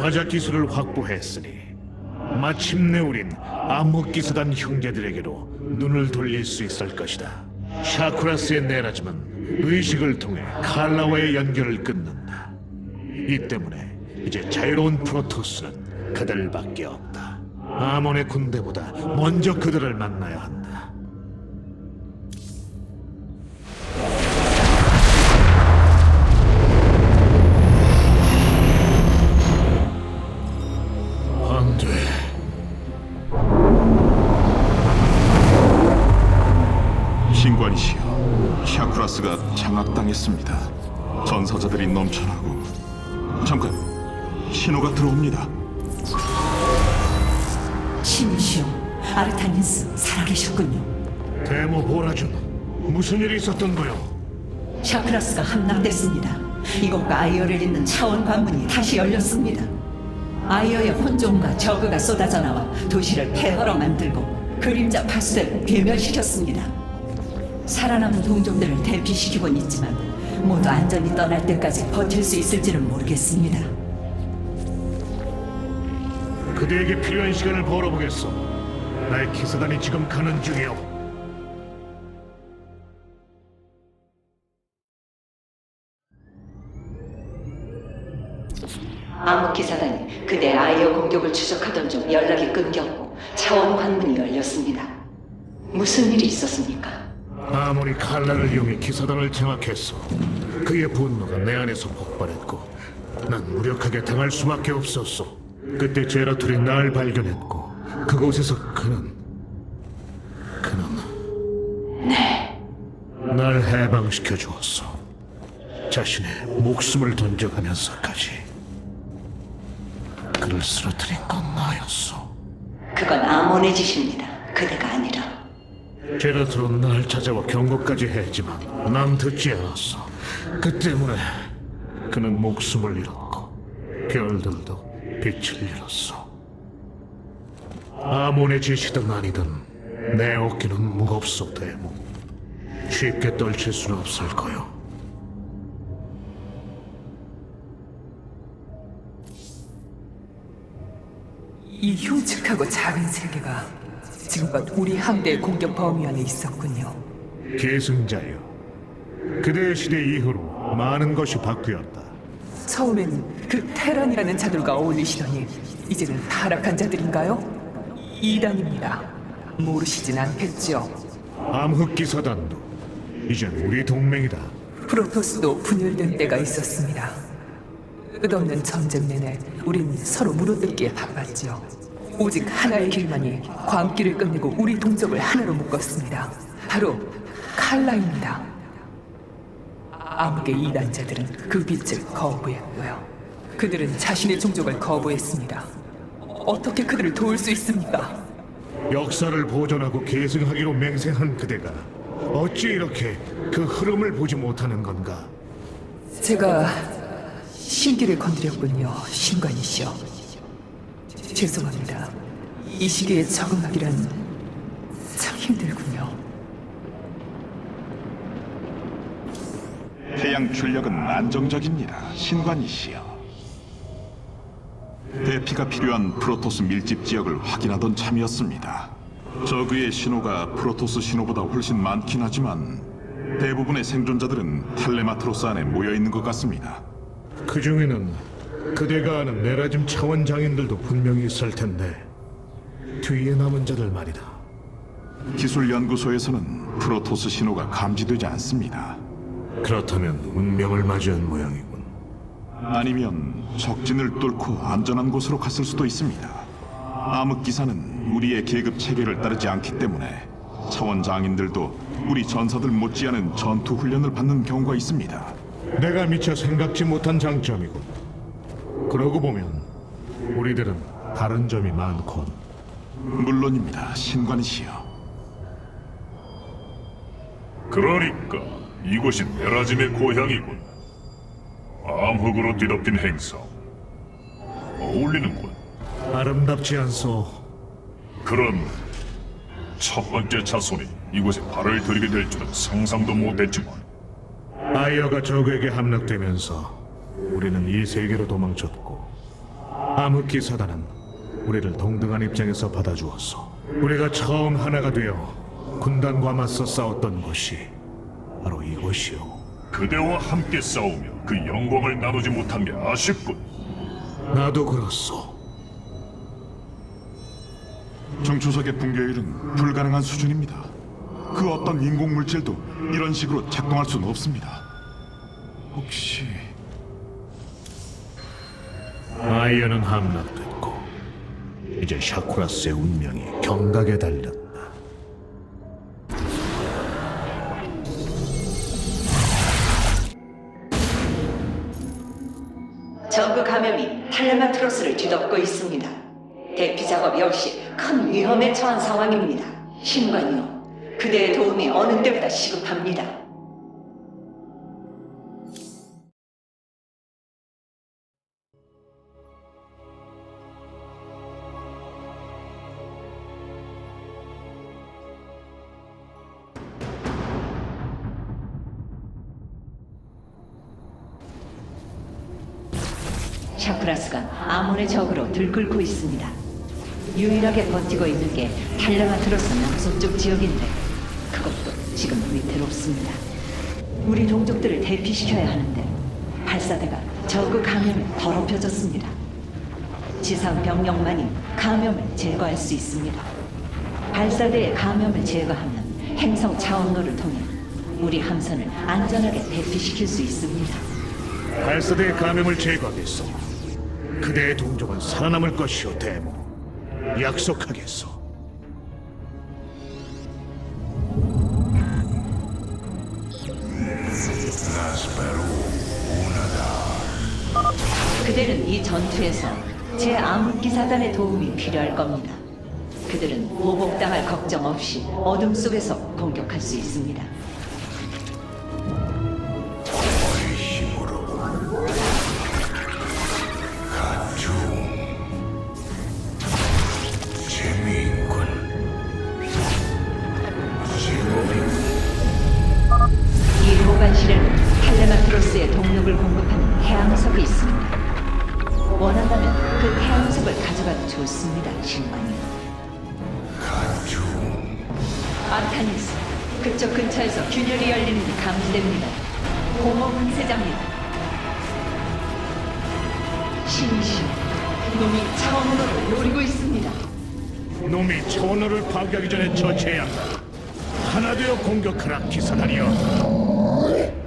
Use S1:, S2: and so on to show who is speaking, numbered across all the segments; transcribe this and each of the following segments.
S1: 화자 기술을 확보했으니 마침내 우린 암흑기사단 형제들에게로 눈을 돌릴 수 있을 것이다. 샤쿠라스의 내라짐은 의식을 통해 칼라와의 연결을 끊는다. 이 때문에 이제 자유로운 프로토스는 그들밖에 없다. 아몬의 군대보다 먼저 그들을 만나야 한다.
S2: 신관이시여, 샤크라스가 장악당했습니다. 전사자들이 넘쳐나고 잠깐 신호가 들어옵니다.
S3: 신이시여, 아르타니스 살아계셨군요.
S1: 데모 보라준, 무슨 일이 있었던 거요?
S3: 샤크라스가 함락됐습니다. 이곳과 아이어를 잇는 차원 관문이 다시 열렸습니다. 아이어의 혼종과 저그가 쏟아져 나와 도시를 폐허로 만들고 그림자 파수대를 괴멸시켰습니다. 살아남은 동족들을 대피시키곤 있지만 모두 안전히 떠날 때까지 버틸 수 있을지는 모르겠습니다.
S1: 그대에게 필요한 시간을 벌어보겠어. 나의 기사단이 지금 가는 중이오.
S3: 암흑기사단이 그대 아이어 공격을 추적하던 중 연락이 끊겼고 차원 관문이 열렸습니다. 무슨 일이 있었습니까?
S1: 아무리 칼날을 이용해 기사단을 장악했어. 그의 분노가 내 안에서 폭발했고, 난 무력하게 당할 수밖에 없었어. 그때 제라툴이 날 발견했고, 그곳에서 그는 그는
S3: 네.
S1: 날 해방시켜 주었어. 자신의 목숨을 던져가면서까지 그를 쓰러뜨린 건 나였어.
S3: 그건 아몬의 짓입니다. 그대가 아니라.
S1: 제라툴은 날 찾아와 경고까지 했지만 난 듣지 않았어. 그 때문에 그는 목숨을 잃었고 별들도 빛을 잃었어. 아몬의 짓이든 아니든 내 어깨는 무겁소 대모. 쉽게 떨칠 수는 없을 거요.
S4: 이 흉측하고 작은 세계가 지금껏 우리 함대의 공격 범위 안에 있었군요.
S1: 계승자여. 그대의 시대 이후로 많은 것이 바뀌었다.
S4: 처음엔 그 테란이라는 자들과 어울리시더니 이제는 타락한 자들인가요? 이단입니다. 모르시진 않겠죠.
S1: 암흑기 사단도 이젠 우리 동맹이다.
S4: 프로토스도 분열된 때가 있었습니다. 끝없는 전쟁 내내 우린 서로 물어뜯기에 바빴지요. 오직 하나의 길만이 광기를 끝내고 우리 동족을 하나로 묶었습니다. 바로 칼라입니다. 암흑의 이단자들은 그 빛을 거부했고요. 그들은 자신의 종족을 거부했습니다. 어떻게 그들을 도울 수 있습니까?
S1: 역사를 보존하고 계승하기로 맹세한 그대가 어찌 이렇게 그 흐름을 보지 못하는 건가?
S4: 제가 신기를 건드렸군요, 신관이시여. 죄송합니다. 이 시기에 적응하기란 참 힘들군요.
S2: 해양 출력은 안정적입니다. 신관이시여. 대피가 필요한 프로토스 밀집 지역을 확인하던 참이었습니다. 저그의 신호가 프로토스 신호보다 훨씬 많긴 하지만 대부분의 생존자들은 텔레마트로스 안에 모여 있는 것 같습니다.
S1: 그 중에는 그대가 아는 내라짐 차원 장인들도 분명히 있을 텐데 뒤에 남은 자들 말이다.
S2: 기술 연구소에서는 프로토스 신호가 감지되지 않습니다.
S1: 그렇다면 운명을 맞이한 모양이군.
S2: 아니면 적진을 뚫고 안전한 곳으로 갔을 수도 있습니다. 암흑 기사는 우리의 계급 체계를 따르지 않기 때문에 차원 장인들도 우리 전사들 못지않은 전투 훈련을 받는 경우가 있습니다.
S1: 내가 미처 생각지 못한 장점이군. 그러고 보면 우리들은 다른 점이 많군.
S2: 물론입니다, 신관이시여.
S5: 그러니까 이곳이 메라짐의 고향이군. 암흑으로 뒤덮인 행성. 어울리는군.
S1: 아름답지 않소.
S5: 그런 첫 번째 자손이 이곳에 발을 들이게 될 줄은 상상도 못했지만
S1: 아이어가 적에게 함락되면서 우리는 이 세계로 도망쳤고 암흑기 사단은 우리를 동등한 입장에서 받아주었어. 우리가 처음 하나가 되어 군단과 맞서 싸웠던 곳이 바로 이곳이오.
S5: 그대와 함께 싸우며 그 영광을 나누지 못한 게 아쉽군.
S1: 나도 그렇소.
S2: 중추석의 붕괴율은 불가능한 수준입니다. 그 어떤 인공 물질도 이런 식으로 작동할 수는 없습니다. 혹시
S1: 아이언은 함락됐고 이제 샤쿠라스의 운명이 경각에 달렸다.
S3: 저그 감염이 탈레마트로스를 뒤덮고 있습니다. 대피 작업 역시 큰 위험에 처한 상황입니다. 신관이요, 그대의 도움이 어느 때보다 시급합니다. 샤프라스가 아몬의 적으로 들끓고 있습니다. 유일하게 버티고 있는 게 탈레마트로스 남서쪽 지역인데 그것도 지금 위태롭습니다. 우리 동족들을 대피시켜야 하는데 발사대가 저그 감염에 더럽혀졌습니다. 지상 병력만이 감염을 제거할 수 있습니다. 발사대의 감염을 제거하면 행성 차원로를 통해 우리 함선을 안전하게 대피시킬 수 있습니다.
S1: 발사대의 감염을 제거하겠소. 그대의 동족은 살아남을 것이오, 대모. 약속하겠소.
S3: 그들은 이 전투에서 제 암흑기 사단의 도움이 필요할 겁니다. 그들은 보복당할 걱정 없이 어둠 속에서 공격할 수 있습니다. 탈레마트로스의 동력을 공급하는 해양석이 있습니다. 원한다면 그 해양석을 가져가도 좋습니다, 신관님. 아타니스, 그쪽 근처에서 균열이 열리는 게 감지됩니다. 공허 분쇄자입니다. 신이시, 놈이 차원으로를 노리고 있습니다.
S1: 놈이 차원호를 파괴하기 전에 처치해야 한다. 하나 되어 공격하라, 기사단이여.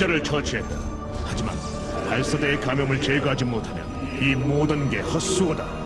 S1: 분쇄자를 처치했다. 하지만 발사대의 감염을 제거하지 못하면 이 모든 게 헛수고다.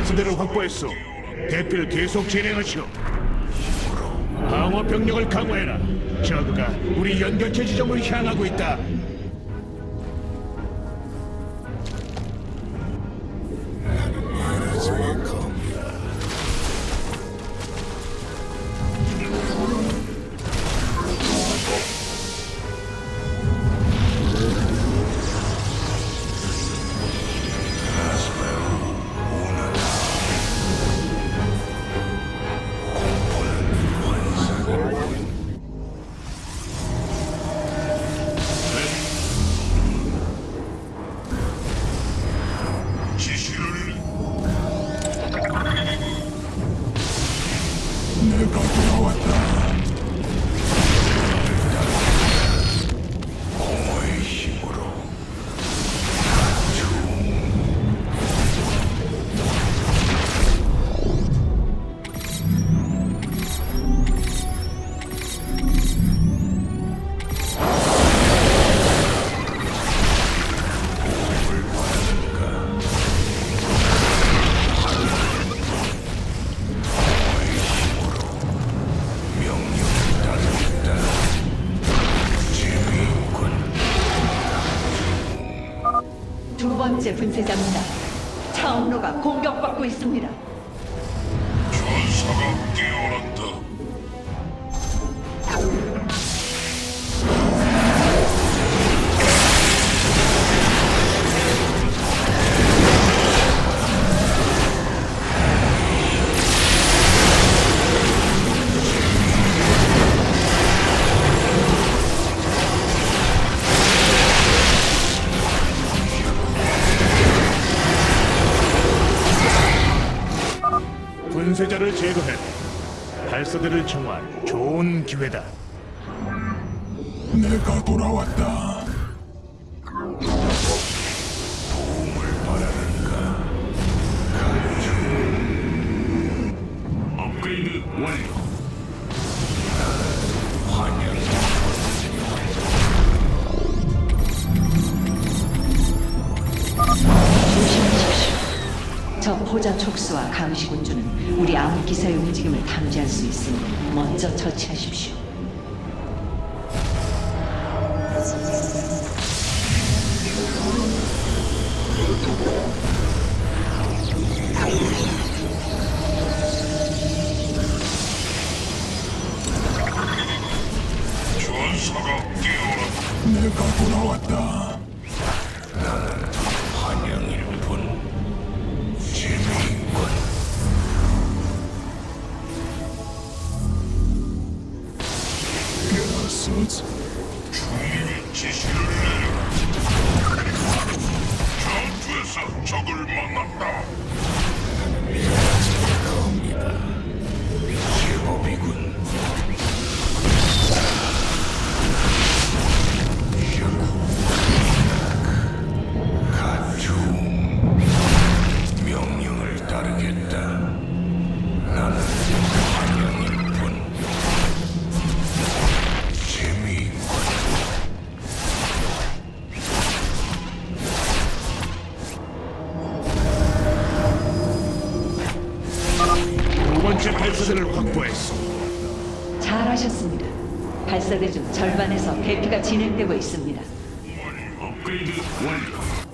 S1: 발사대를 확보했어. 대피를 계속 진행하시오. 방어 병력을 강화해라. 저그가 우리 연결체 지점을 향하고 있다.
S3: 호자 촉수와 감시군주는 우리 암흑기사의 움직임을 탐지할 수 있으니 먼저 처치하십시오.
S6: 감시가
S3: 진행되고 있습니다.
S5: 업그레이드 완료.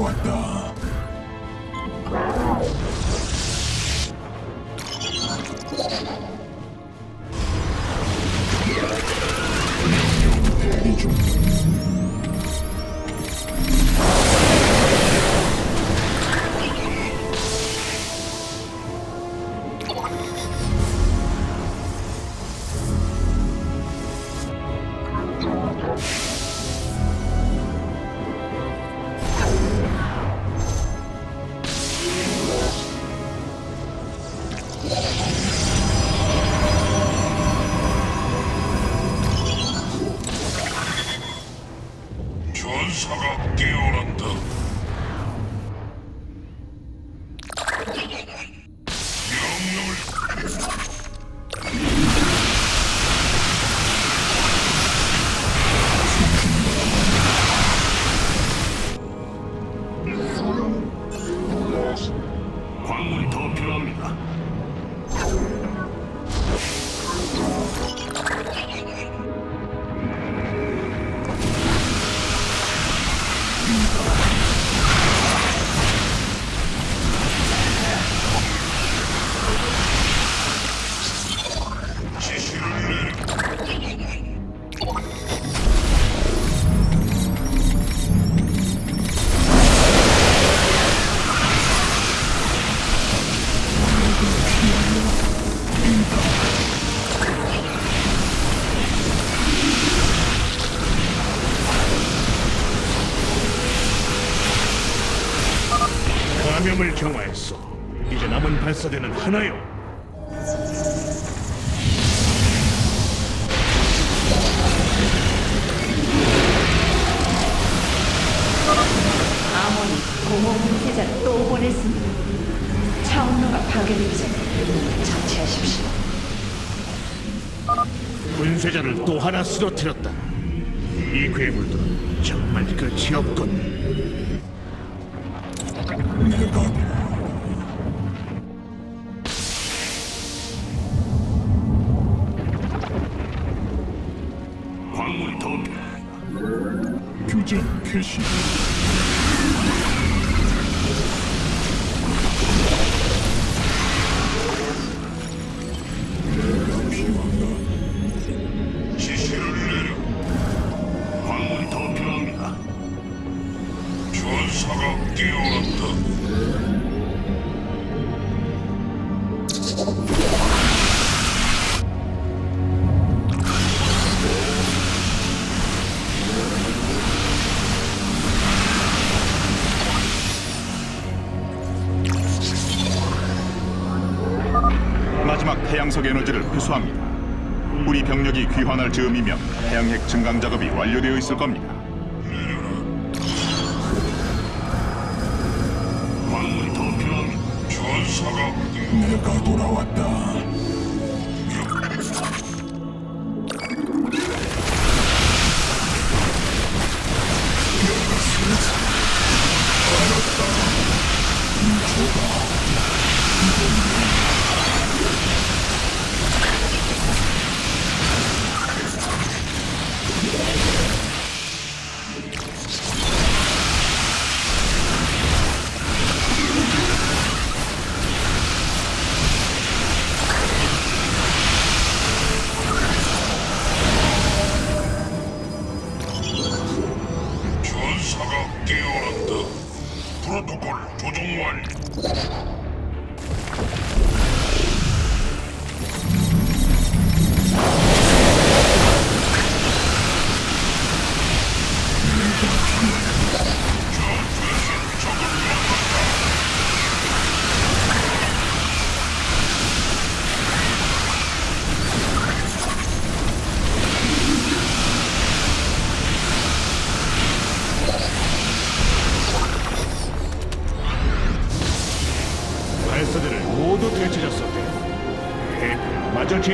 S5: Lord.
S1: 감염을 정화했어. 이제 남은 발사대는 하나요.
S3: 아몬이 공허 분쇄자를 또 보냈습니다. 차원로가 파괴되기 전에 처치하십시오.
S1: 분쇄자를 또 하나 쓰러뜨렸다. 이 괴물들은 정말 끝이 없군.
S5: 내가
S7: 광물이 더 필요합니다.
S5: 규제 개시.
S2: 태양석 에너지를 회수합니다. 우리 병력이 귀환할 즈음이면 태양핵 증강 작업이 완료되어 있을 겁니다.
S7: 광물이 더 필요합니다. 전사가
S5: 내가 돌아왔다.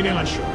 S1: 네,